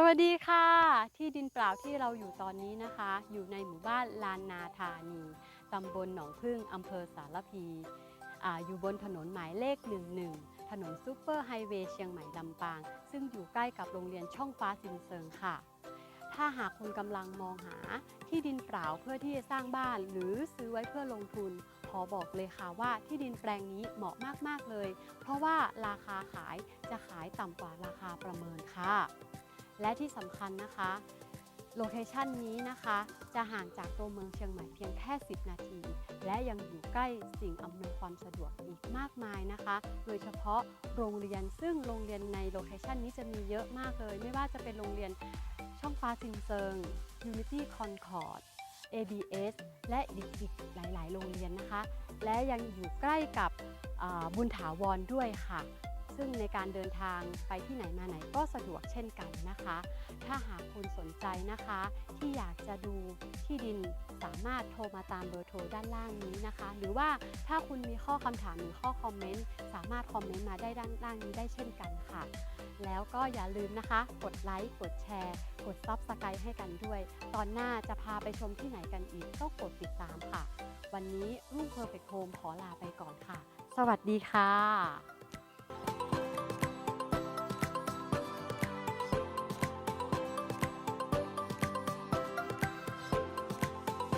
สวัสดีค่ะ ที่ดินเปล่าที่เราอยู่ตอนนี้นะคะ อยู่ในหมู่บ้านลานนาธานีตำบลหนองพึ่งอำเภอสารพีออยู่บนถนนหมายเลข 11 ถนนซูเปอร์ไฮเวย์เชียงใหม่ลำปาง ซึ่งอยู่ใกล้กับโรงเรียนช่องฟ้าซินเซิงค่ะ ถ้าหากคุณกำลังมองหาที่ดินเปล่าเพื่อที่จะสร้างบ้าน หรือซื้อไว้เพื่อลงทุน ขอบอกเลยค่ะว่าที่ดินแปลงนี้เหมาะมาก ๆ เลย เพราะว่าราคาขายจะขายต่ำกว่าราคาประเมินค่ะ และที่สำคัญนะคะ โลเคชันนี้นะคะ จะห่างจากตัวเมืองเชียงใหม่เพียงแค่ 10 นาที และยังอยู่ใกล้สิ่งอำนวยความสะดวกอีกมากมายนะคะ โดยเฉพาะโรงเรียนซึ่งโรงเรียนในโลเคชันนี้จะมีเยอะมากเลย ไม่ว่าจะเป็นโรงเรียนช่องฟ้าซินเซิง Unity Concord ABS และอีกหลาย ๆ โรงเรียนนะคะ และยังอยู่ใกล้กับบุญถาวรด้วยค่ะ ซึ่งในการเดินทางไปที่ไหนมาไหนก็สะดวกเช่นกันนะคะ ถ้าหากคุณสนใจนะคะ ที่อยากจะดูที่ดินสามารถโทรมาตามเบอร์โทรด้านล่างนี้นะคะ หรือว่าถ้าคุณมีข้อคำถามหรือข้อคอมเมนต์สามารถคอมเมนต์มาได้ด้านล่างนี้ได้เช่นกันค่ะ แล้วก็อย่าลืมนะคะ กดไลค์กดแชร์ กดซับสไครต์ให้กันด้วย ตอนหน้าจะพาไปชมที่ไหนกันอีกก็กดติดตามค่ะ วันนี้รุ่งเพอร์เฟกโฮมขอลาไปก่อนค่ะ สวัสดีค่ะ